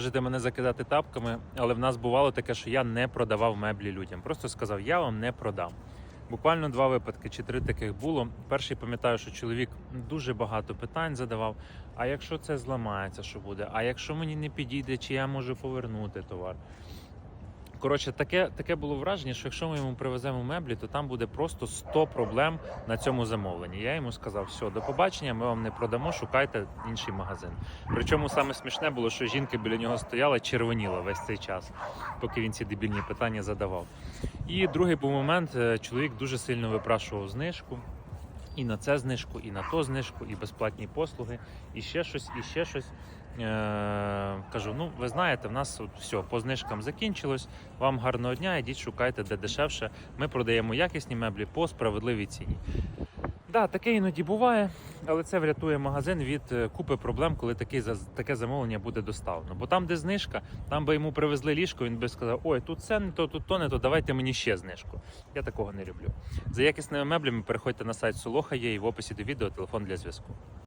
Можете мене закидати тапками, але в нас бувало таке, що я не продавав меблі людям. Просто сказав, я вам не продам. Буквально два випадки чи три таких було. Перший пам'ятаю, що чоловік дуже багато питань задавав. А якщо це зламається, що буде? А якщо мені не підійде, чи я можу повернути товар? Коротше, таке, таке було враження, що якщо ми йому привеземо меблі, то там буде просто 100 проблем на цьому замовленні. Я йому сказав, все, до побачення, ми вам не продамо, шукайте інший магазин. Причому саме смішне було, що жінка біля нього стояла, червоніла весь цей час, поки він ці дебільні питання задавав. І другий був момент, е, чоловік дуже сильно випрашував знижку. І на це знижку, і на то знижку, і безплатні послуги, і ще щось, і ще щось. Е, кажу: ну ви знаєте, в нас от все по знижкам закінчилось. Вам гарного дня, ідіть шукайте де дешевше. Ми продаємо якісні меблі по справедливій ціні. Да, таке іноді буває, але це врятує магазин від е, купи проблем, коли таке, таке замовлення буде доставлено. Бо там, де знижка, там би йому привезли ліжко, він би сказав: Ой, тут це не то, тут то не то, давайте мені ще знижку. Я такого не люблю. За якісними меблями переходьте на сайт Солоха є і в описі до відео телефон для зв'язку.